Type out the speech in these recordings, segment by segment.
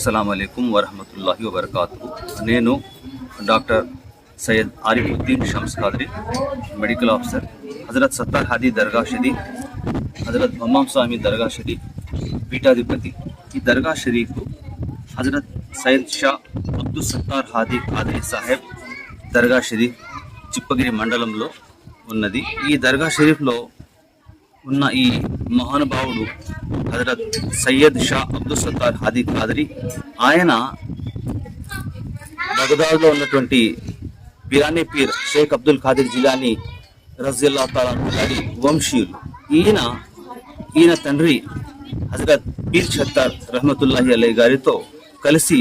అస్సలం అయికం వరహమతుల్లాహి వబర్కాతు నేను doctor Syed Arifuddin Shams Qadri medical officer. Hazrat Sattar Hadi దర్గా షరీ హజరత్ బొమ్మాం స్వామి దర్గా షరీ పీఠాధిపతి. ఈ దర్గా షరీఫ్ హజరత్ సయ్యద్ షా అబ్దుల్ సత్తార్ హాదీ ఖాద్రీ సాహెబ్ దర్గా షరీఫ్ చిప్పగిరి మండలంలో ఉన్నది. ఈ దర్గా షరీఫ్లో ఉన్న ఈ మహానుభావుడు హజరత్ సయ్యద్ షా అబ్దుల్ సత్తార్ హాదీ ఖాదరి. ఆయన బగదాద్లో ఉన్నటువంటి బిరానీ పీర్ షేక్ అబ్దుల్ ఖాదిర్ జిలానీ రజిల్లా తాలా గారి వంశీయులు. ఈయన ఈయన తండ్రి హజరత్ పీర్ సత్తార్ రహమతుల్లాహి అలీ గారితో కలిసి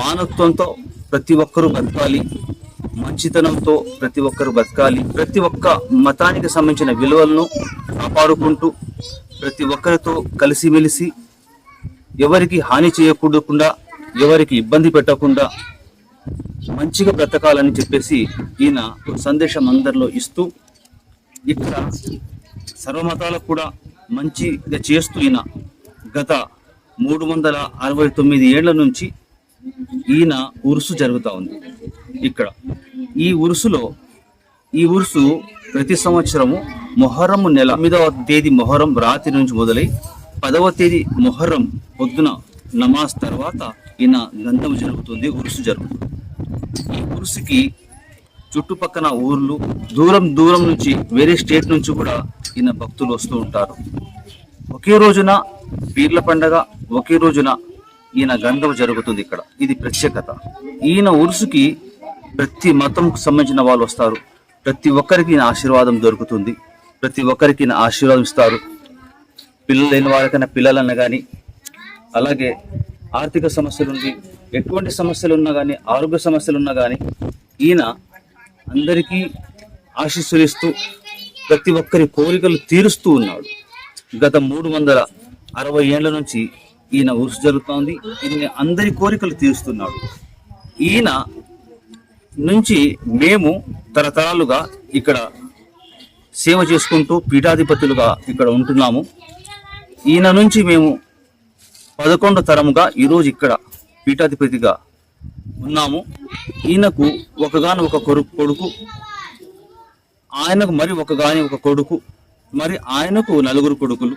మానవత్వంతో ప్రతి ఒక్కరూ బతకాలి. మంచితనంతో ప్రతి ఒక్కరు బతకాలి. ప్రతి ఒక్క మతానికి సంబంధించిన విలువలను కాపాడుకుంటూ ప్రతి ఒక్కరితో కలిసిమెలిసి ఎవరికి హాని చేయకూడకుండా ఎవరికి ఇబ్బంది పెట్టకుండా మంచిగా బ్రతకాలని చెప్పేసి ఈయన సందేశం అందరిలో ఇస్తూ ఇక్కడ సర్వమతాలకు కూడా మంచిగా చేస్తూ ఈయన గత మూడు వందల అరవై తొమ్మిది ఏళ్ళ నుంచి ఈయన ఉరుసు జరుగుతూ ఉంది. ఇక్కడ ఈ ఉరుసులో ఈ ఉరుసు ప్రతి సంవత్సరము మొహర్రం నెల తొమ్మిదవ తేదీ మొహర్రం రాత్రి నుంచి మొదలై పదవ తేదీ మొహర్రం పొద్దున నమాజ్ తర్వాత ఈయన గంధం జరుగుతుంది ఉరుసు జరుగుతుంది. ఈ ఉరుసుకి చుట్టుపక్కల ఊర్లు దూరం దూరం నుంచి వేరే స్టేట్ నుంచి కూడా ఈయన భక్తులు వస్తూ ఉంటారు. ఒకే రోజున పీర్ల పండగ ఒకే రోజున ఈయన గంధం జరుగుతుంది ఇక్కడ. ఇది ప్రత్యేకత. ఈయన ఉరుసుకి ప్రతి మతంకు సంబంధించిన వాళ్ళు వస్తారు. ప్రతి ఒక్కరికి ఈయన ఆశీర్వాదం దొరుకుతుంది. ప్రతి ఒక్కరికి నా ఆశీర్వాదం ఇస్తారు. పిల్లలు లేని వాళ్ళకైనా పిల్లలన్న కానీ అలాగే ఆర్థిక సమస్యలు ఉంది ఎటువంటి సమస్యలు ఉన్నా కానీ ఆరోగ్య సమస్యలు ఉన్నా కానీ ఈయన అందరికీ ఆశీస్సులు ఇస్తూ ప్రతి ఒక్కరి కోరికలు తీరుస్తూ ఉన్నాడు. గత మూడు వందల అరవై ఏళ్ళ నుంచి ఈయన ఉరుసు జరుగుతోంది. ఈయన అందరి కోరికలు తీరుస్తున్నాడు. ఈయన నుంచి మేము తరతరాలుగా ఇక్కడ సేవ చేసుకుంటూ పీఠాధిపతులుగా ఇక్కడ ఉంటున్నాము. ఈయన నుంచి మేము పదకొండు తరముగా ఈరోజు ఇక్కడ పీఠాధిపతిగా ఉన్నాము. ఈయనకు ఒకగాని ఒక కొడుకు కొడుకు ఆయనకు మరి ఒకగాని ఒక కొడుకు మరి ఆయనకు నలుగురు కొడుకులు.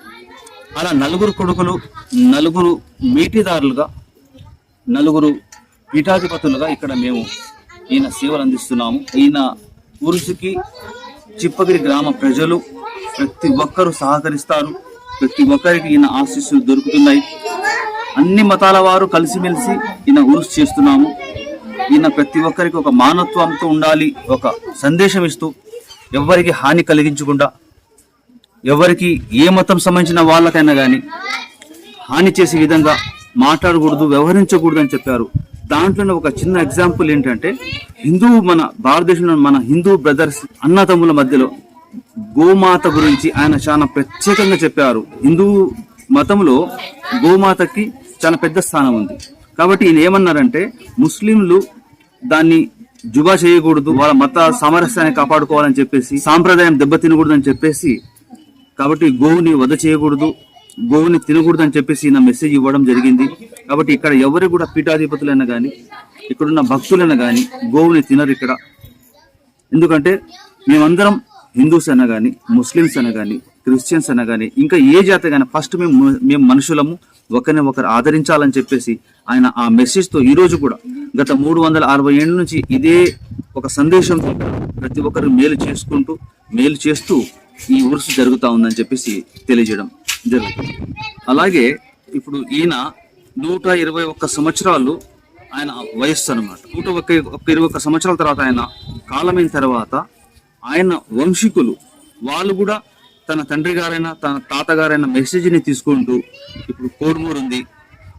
అలా నలుగురు కొడుకులు నలుగురు మీటిదారులుగా నలుగురు పీఠాధిపతులుగా ఇక్కడ మేము ఈయన సేవలు అందిస్తున్నాము. ఈయన పురుషుకి చిప్పగిరి గ్రామ ప్రజలు ప్రతి ఒక్కరూ సహకరిస్తారు. ప్రతి ఒక్కరికి ఈయన ఆశీస్సులు దొరుకుతున్నాయి. అన్ని మతాల వారు కలిసిమెలిసి ఈయన ఉరుసు చేస్తున్నాము. ఈయన ప్రతి ఒక్కరికి ఒక మానవత్వంతో ఉండాలి ఒక సందేశం ఇస్తూ ఎవరికి హాని కలిగించకుండా ఎవరికి ఏ మతం సంబంధించిన వాళ్ళకైనా కానీ హాని చేసే విధంగా మాట్లాడకూడదు వ్యవహరించకూడదు అని చెప్పారు. దాంట్లోనే ఒక చిన్న ఎగ్జాంపుల్ ఏంటంటే హిందూ మన భారతదేశంలో మన హిందూ బ్రదర్స్ అన్నతమ్ముల మధ్యలో గోమాత గురించి ఆయన చాలా ప్రత్యేకంగా చెప్పారు. హిందూ మతంలో గోమాతకి చాలా పెద్ద స్థానం ఉంది. కాబట్టి ఈయన ఏమన్నారంటే ముస్లింలు దాన్ని జుబా చేయకూడదు వాళ్ళ మత సామరస్యాన్ని కాపాడుకోవాలని చెప్పేసి సాంప్రదాయం దెబ్బతినకూడదు అని చెప్పేసి కాబట్టి గోవుని వధ చేయకూడదు గోవుని తినకూడదు అని చెప్పేసి ఈయన మెసేజ్ ఇవ్వడం జరిగింది. కాబట్టి ఇక్కడ ఎవరు కూడా పీఠాధిపతులైనా కానీ ఇక్కడున్న భక్తులైనా కానీ గోవుని తినరు ఇక్కడ. ఎందుకంటే మేమందరం హిందూస్ అయినా కానీ ముస్లిమ్స్ అయినా కానీ క్రిస్టియన్స్ అయినా కానీ ఇంకా ఏ జాతి కానీ ఫస్ట్ మేము మేము మనుషులము ఒకరిని ఒకరు ఆదరించాలని చెప్పేసి ఆయన ఆ మెసేజ్తో ఈరోజు కూడా గత మూడు వందల అరవై ఏళ్ళ నుంచి ఇదే ఒక సందేశంతో ప్రతి ఒక్కరు మేలు చేసుకుంటూ మేలు చేస్తూ ఈ ఉరుసు జరుగుతూ ఉందని చెప్పేసి తెలియజేయడం జరుగుతుంది. అలాగే ఇప్పుడు ఈయన నూట ఇరవై ఒక్క సంవత్సరాలు ఆయన వయస్సు అనమాట నూట ఒక్క ఒక్క ఇరవై ఒక్క సంవత్సరాల తర్వాత ఆయన కాలమైన తర్వాత ఆయన వంశీకులు వాళ్ళు కూడా తన తండ్రి గారైన తన తాతగారైన మెసేజ్ని తీసుకుంటూ ఇప్పుడు కోడుమూరు ఉంది.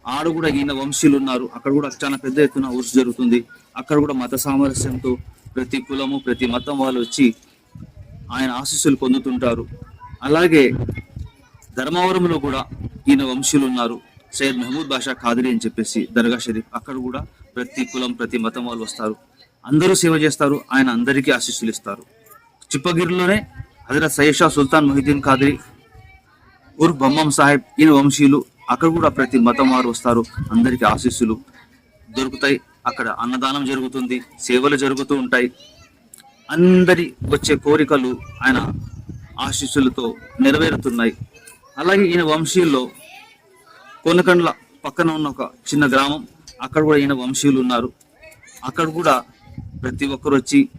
ఆడ కూడా ఈయన వంశీయులు ఉన్నారు. అక్కడ కూడా చాలా పెద్ద ఎత్తున ఉరుసు జరుగుతుంది. అక్కడ కూడా మత సామరస్యంతో ప్రతి కులము ప్రతి మతం వాళ్ళు వచ్చి ఆయన ఆశీస్సులు పొందుతుంటారు. అలాగే ధర్మవరంలో కూడా ఈయన వంశీయులు ఉన్నారు. సయ్యద్ మహమూద్ బాషా ఖాదిరి అని చెప్పేసి దర్గా షరీఫ్ అక్కడ కూడా ప్రతి కులం ప్రతి మతం వాళ్ళు వస్తారు. అందరూ సేవ చేస్తారు. ఆయన అందరికీ ఆశీస్సులు ఇస్తారు. చిప్పగిరిలోనే హజరత్ సయ్యద్ షా సుల్తాన్ మొహిద్దీన్ ఖాదిరి ఉర్ బొమ్మం సాహెబ్ ఈయన వంశీయులు అక్కడ కూడా ప్రతి మతం వారు వస్తారు. అందరికీ ఆశీస్సులు దొరుకుతాయి. అక్కడ అన్నదానం జరుగుతుంది సేవలు జరుగుతూ ఉంటాయి. అందరి వచ్చే కోరికలు ఆయన ఆశీస్సులతో నెరవేరుతున్నాయి. అలాగే ఈయన వంశీయుల్లో కొనకండ్ల పక్కన ఉన్న ఒక చిన్న గ్రామం. అక్కడ కూడా ఈయన వంశీయులు ఉన్నారు. అక్కడ కూడా ప్రతి ఒక్కరు వచ్చి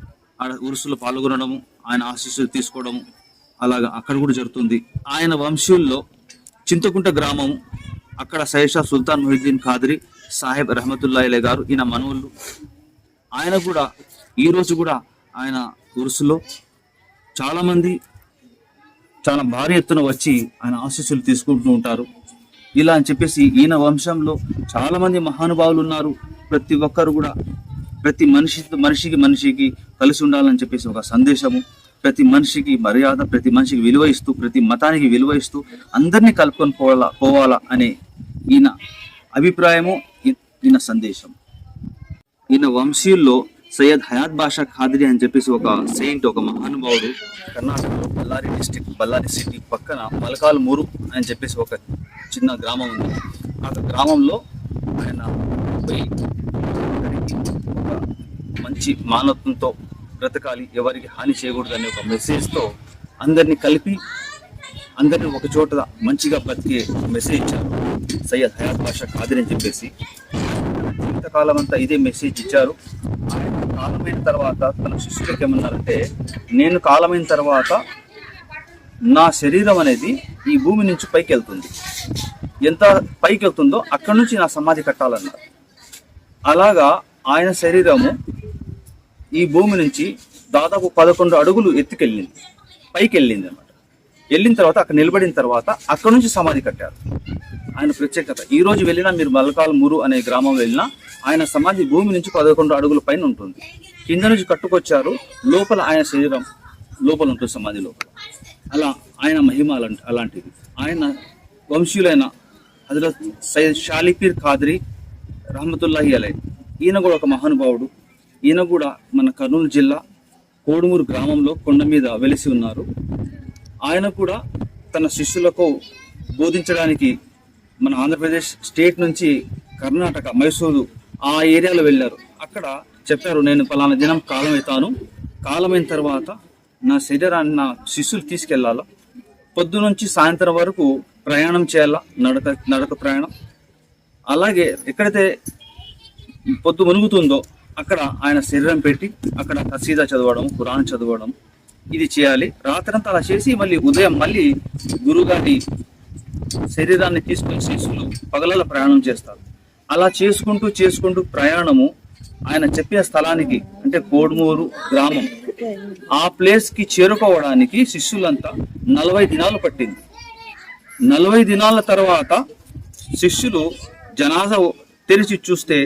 ఆడ ఉరుసులో పాల్గొనడము ఆయన ఆశీస్సులు తీసుకోవడము అలాగా అక్కడ కూడా జరుగుతుంది. ఆయన వంశీయుల్లో చింతకుంట గ్రామం అక్కడ సైషా సుల్తాన్ మొహిద్దీన్ ఖాద్రి సాహెబ్ రహమతుల్లా గారు ఈయన మనవుళ్ళు. ఆయన కూడా ఈరోజు కూడా ఆయన ఉరుసులో. చాలామంది చాలా భారీ ఎత్తున వచ్చి ఆయన ఆశీస్సులు తీసుకుంటూ ఉంటారు. ఇలా అని చెప్పేసి ఈయన వంశంలో చాలా మంది మహానుభావులు ఉన్నారు. ప్రతి ఒక్కరు కూడా ప్రతి మనిషి మనిషికి మనిషికి కలిసి ఉండాలని చెప్పేసి ఒక సందేశము. ప్రతి మనిషికి మర్యాద ప్రతి మనిషికి విలువ ఇస్తూ ప్రతి మతానికి విలువ ఇస్తూ అందరినీ కలుపుకొని పోవాలా పోవాలా అనే ఈయన అభిప్రాయము ఈయన సందేశం ఈయన వంశీయుల్లో సయ్యద్ హయాత్ బాషా ఖాద్రి అని చెప్పేసి ఒక సెయింట్ ఒక మహానుభావుడు కర్ణాటకలో బళ్ళారి డిస్టిక్ బళ్ళారి సిటీ పక్కన మలకాల్మూరు అని చెప్పేసి ఒక చిన్న గ్రామం ఉంది. ఆ గ్రామంలో ఆయన పోయి ఒక మంచి మానవత్వంతో బ్రతకాలి ఎవరికి హాని చేయకూడదు అనే ఒక మెసేజ్తో అందరినీ కలిపి అందరిని ఒక చోట మంచిగా బతికే మెసేజ్ ఇచ్చారు. సయ్యద్ హయాత్ బాషా ఖాద్రి అని చెప్పేసి. జీవితకాలం అంతా ఇదే మెసేజ్ ఇచ్చారు. ఆయన కాలమైన తర్వాత తన శిష్యులకు ఏమన్నారంటే నేను కాలమైన తర్వాత నా శరీరం అనేది ఈ భూమి నుంచి పైకి వెళ్తుంది. ఎంత పైకి వెళ్తుందో అక్కడి నుంచి నా సమాధి కట్టాలన్నారు. అలాగా ఆయన శరీరము ఈ భూమి నుంచి దాదాపు పదకొండు అడుగులు ఎత్తుకెళ్ళింది. పైకి వెళ్ళింది అనమాట వెళ్ళిన తర్వాత అక్కడ నిలబడిన తర్వాత అక్కడ నుంచి సమాధి కట్టారు. ఆయన ప్రత్యేకత. ఈ రోజు వెళ్ళినా మీరు మల్కాల్ మురు అనే గ్రామం వెళ్ళినా ఆయన సమాధి భూమి నుంచి పదకొండు అడుగుల పైన ఉంటుంది. కింద నుంచి కట్టుకొచ్చారు. లోపల ఆయన శరీరం లోపల ఉంటుంది సమాధి లోపల. అలా ఆయన మహిమ అలాంటి అలాంటిది. ఆయన వంశీయులైన హజరత్ సయ్యద్ షాలిపీర్ ఖాద్రి రహమతుల్లాహి అలై ఈయన కూడా ఒక మహానుభావుడు. ఈయన కూడా మన కర్నూలు జిల్లా కోడుమూరు గ్రామంలో కొండ మీద వెలిసి ఉన్నారు. ఆయన కూడా తన శిష్యులకు బోధించడానికి మన ఆంధ్రప్రదేశ్ స్టేట్ నుంచి కర్ణాటక మైసూరు ఆ ఏరియాలో వెళ్ళారు. అక్కడ చెప్పారు నేను పలానా దినం కాలమవుతాను కాలమైన తర్వాత నా శరీరాన్ని నా శిష్యులు తీసుకెళ్ళాలా పొద్దు నుంచి సాయంత్రం వరకు ప్రయాణం చేయాలా? నడక నడక ప్రయాణం? అలాగే ఎక్కడైతే పొద్దు మునుగుతుందో అక్కడ ఆయన శరీరం పెట్టి అక్కడ కసీదా చదవడం ఖురాన్ చదవడం ఇది చేయాలి. రాత్రంతా అలా చేసి మళ్ళీ ఉదయం మళ్ళీ గురుగారి శరీరాన్ని తీసుకుని శిష్యులు పగలల ప్రయాణం చేస్తారు. అలా చేసుకుంటూ చేసుకుంటూ ప్రయాణము ఆయన చెప్పిన స్థలానికి అంటే కోడుమూరు గ్రామం ఆ ప్లేస్కి చేరుకోవడానికి శిష్యులంతా నలభై దినాలు పట్టింది. నలభై దినాల తర్వాత శిష్యులు జనాజా తెరిచి చూస్తే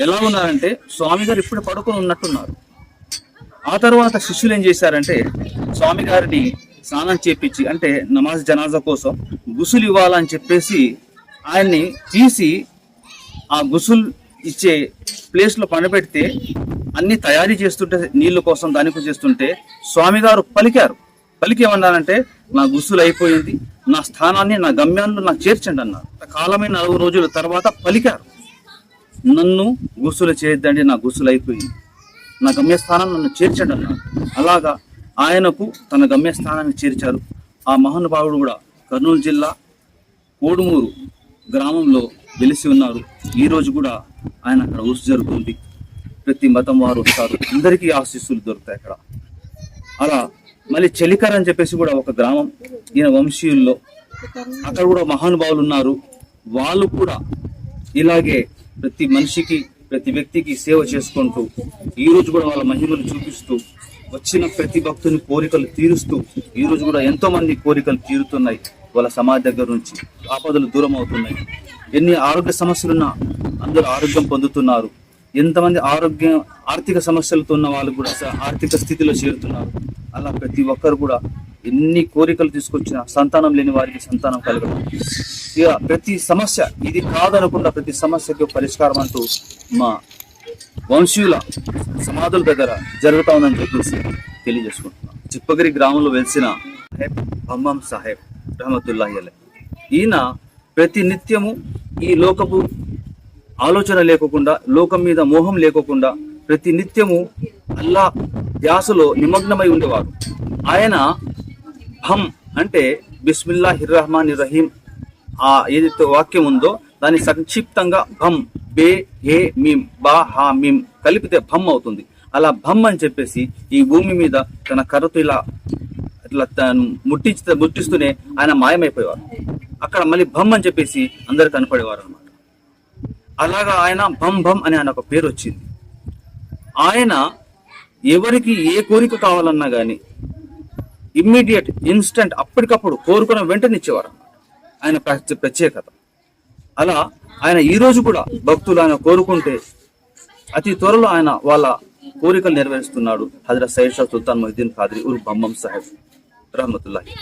ఎలా ఉన్నారంటే స్వామి గారు ఇప్పుడు పడుకొని ఉన్నట్టున్నారు. ఆ తర్వాత శిష్యులు ఏం చేశారంటే స్వామి గారిని స్నానం చేపించి అంటే నమాజ్ జనాజా కోసం గుసులు ఇవ్వాలని చెప్పేసి ఆయన్ని తీసి ఆ గుసులు ఇచ్చే ప్లేస్లో పనిపెడితే పండబెడితే అన్ని తయారీ చేస్తుంటే నీళ్ళ కోసం దానికి చేస్తుంటే స్వామి గారు పలికారు. పలికి ఏమన్నారంటే నా గుసులు అయిపోయింది నా స్థానాన్ని నా గమ్యాన్ని నాకు చేర్చండి అన్నారు. కాలమైన నలుగు రోజుల తర్వాత పలికారు. నన్ను గుసులు చేయొద్దండి నా గుసులు అయిపోయింది. నా గమ్యస్థానం నన్ను చేర్చండి అన్నారు. అలాగా ఆయనకు తన గమ్యస్థానాన్ని చేర్చారు. ఆ మహానుభావుడు కూడా కర్నూలు జిల్లా కోడుమూరు గ్రామంలో వెలిసి ఉన్నారు. ఈరోజు కూడా ఆయన అక్కడ ఉరుసు జరుగుతుంది. ప్రతి మతం వారు వస్తారు అందరికీ ఆశీస్సులు దొరుకుతాయి అక్కడ. అలా మళ్ళీ చెలికర్ అని చెప్పేసి కూడా ఒక గ్రామం ఈయన వంశీయుల్లో. అక్కడ కూడా మహానుభావులు ఉన్నారు. వాళ్ళు కూడా ఇలాగే ప్రతి మనిషికి ప్రతి వ్యక్తికి సేవ చేసుకుంటూ ఈరోజు కూడా వాళ్ళ మహిమను చూపిస్తూ వచ్చిన ప్రతి భక్తుని కోరికలు తీరుస్తూ ఈ రోజు కూడా ఎంతో మంది కోరికలు తీరుతున్నాయి వాళ్ళ సమాజ దగ్గర నుంచి. ఆపదలు దూరం అవుతున్నాయి ఎన్ని ఆరోగ్య సమస్యలున్నా అందరూ ఆరోగ్యం పొందుతున్నారు. ఎంతమంది ఆరోగ్యం ఆర్థిక సమస్యలతో ఉన్న వాళ్ళు కూడా ఆర్థిక స్థితిలో చేరుతున్నారు. అలా ప్రతి ఒక్కరు కూడా ఎన్ని కోరికలు తీసుకొచ్చిన సంతానం లేని వారికి సంతానం కలగడం. ఇక ప్రతి సమస్య ఇది కాదనకుండా ప్రతి సమస్యకు పరిష్కారం అంటూ మా వంశీయుల సమాధుల దగ్గర జరుగుతా ఉందని చెప్పేసి తెలియజేసుకుంటున్నాం. చిప్పగిరి గ్రామంలో వెలిసిన బమ్మం సాహెబ్ రహమతుల్లా అలే ఈయన ప్రతి నిత్యము ఈ లోకపు ఆలోచన లేకుండా లోకం మీద మోహం లేకుండా ప్రతి నిత్యము అల్లా ధ్యాసలో నిమగ్నమై ఉండేవారు ఆయన భం అంటే బిస్మిల్లాహిర్ రహమాన్ రహీం ఆ ఏదైతే వాక్యం ఉందో దాన్ని సంక్షిప్తంగా భం బే హే మీం బా హా మీం కలిపితే భం అవుతుంది. అలా భం అని చెప్పేసి ఈ భూమి మీద తన కర్రతో ఇలా ఇట్లా తను ముట్టించి ముట్టిస్తూనే ఆయన మాయమైపోయేవారు. అక్కడ మళ్ళీ భం అని చెప్పేసి అందరు కనపడేవారు అనమాట అలాగా ఆయన భం భం అని ఆయన ఒక పేరు వచ్చింది. ఆయన ఎవరికి ఏ కోరిక కావాలన్నా కానీ ఇమ్మీడియట్ ఇన్స్టంట్ అప్పటికప్పుడు కోరుకున్న వెంటనే ఇచ్చేవారు ఆయన ప్రత్యేకత. అలా ఆయన ఈ రోజు కూడా భక్తులు ఆయన కోరుకుంటే అతి త్వరలో ఆయన వాళ్ళ కోరికలు నెరవేరుస్తున్నాడు. హజరత్ సైషా షా సుల్తాన్ మొహిద్దీన్ ఖాద్రి ఉర్ బమ్మం సాహెబ్. రహమతుల్లాహి.